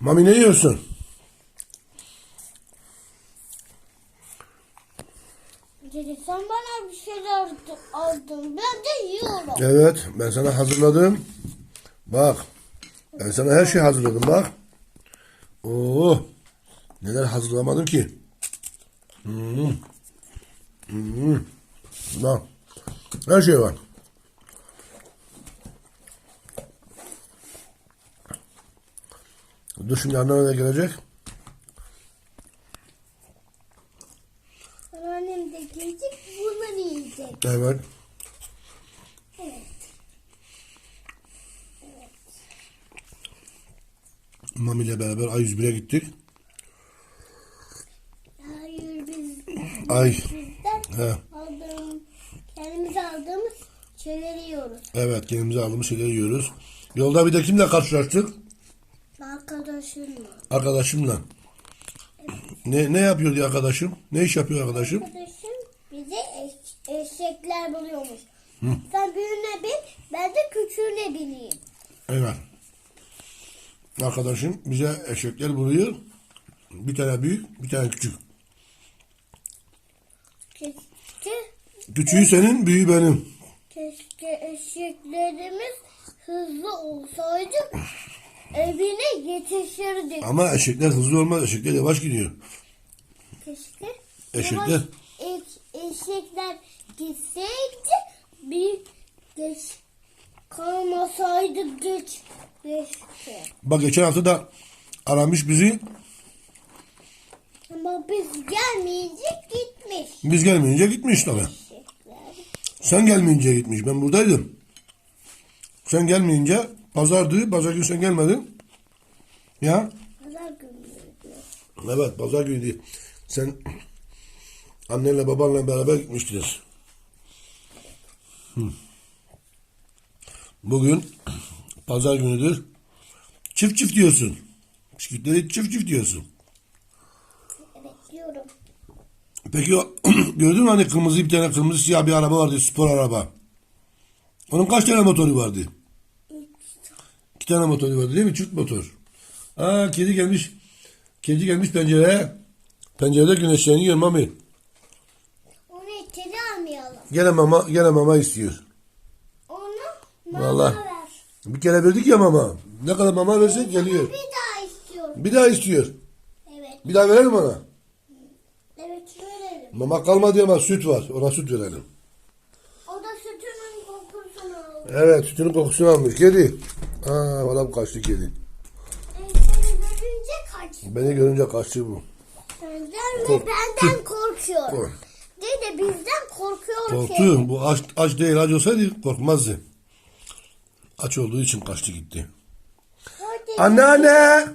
Mami ne yiyorsun? Dedi sen bana bir şeyler aldın-. Ben de yiyorum. Evet ben sana hazırladım. Bak. Ben sana her şeyi hazırladım bak. Oo. Neler hazırlamadım ki. Hmm. Hmm. Bak. Her şey var. Dur şimdi annem de gelecek. Annem de gelecek bunları yiyecek. Evet. Evet. Mami ile beraber A101'e gittik. Hayır biz Ay. He. aldığım, kendimize aldığımız şeyleri yiyoruz. Evet kendimize aldığımız şeyleri yiyoruz. Yolda bir de kimle karşılaştık? Arkadaşımla. Arkadaşımla. Ne ne yapıyor diye arkadaşım? Ne iş yapıyor arkadaşım? Arkadaşım bize eş- eşekler buluyormuş. Sen büyüğüne bin, ben de küçüğüne bineyim. Evet. Arkadaşım bize eşekler buluyor. Bir tane büyük, bir tane küçük. Keşke, Küçüğü senin, büyüğü benim. keşke eşeklerimiz hızlı olsaydı evine yetişirdik. Ama eşekler hızlı olmaz, eşekler yavaş gidiyor. Keşke Eşekler? yavaş eş- eşekler gitseydi bir geç kalmasaydı geç geçti. Bak geçen hafta da aramış bizi. Ama biz gelmeyince gitmiş Biz gelmeyince gitmiş eşekler. Sen gelmeyince gitmiş. Ben buradaydım. Sen gelmeyince pazardı. Pazar günü sen gelmedin. Ya. Pazar günüydü. Evet pazar günüydü. Sen annenle babanla beraber gitmiştiniz. Bugün pazar günüdür. Çift çift diyorsun. Bisküvitleri çift çift diyorsun. Evet diyorum. Peki gördün mü hani kırmızı bir tane kırmızı siyah bir araba vardı spor araba. Onun kaç tane motoru vardı? İki tane motoru vardı değil mi? Çift motor. Aa kedi gelmiş. Kedi gelmiş pencereye. Pencerede güneşleniyor mami. Onu içeri almayalım. Gene mama, gene mama istiyor. Onu mama Vallahi. ver. Bir kere verdik ya mama. Ne kadar mama versek geliyor. Bir daha istiyorum. Bir daha istiyor. Evet. Bir daha verelim ona. Evet verelim. Mama kalmadı ama süt var. Ona süt verelim. Kokusunu. Evet sütünün kokusunu almış. Kedi. Aa adam kaçtı kedi. E, Seni görünce kaç. Beni görünce kaçtı bu. Senden ve Kork- benden korkuyor. Kork. Dede bizden korkuyor. Korktu. Bu aç, aç değil aç olsaydı korkmazdı. Aç olduğu için kaçtı gitti. Hadi. Anneanne!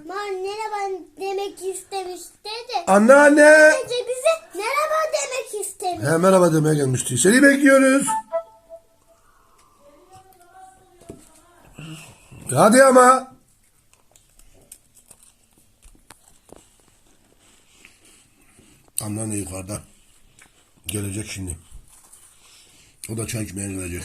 Merhaba demek istemiş dede. Anneanne! Dede bize merhaba demek istemiş. He merhaba demeye gelmişti. Seni bekliyoruz. Hadi ama. Anneanne yukarıda. Gelecek şimdi. O da çay içmeye gelecek.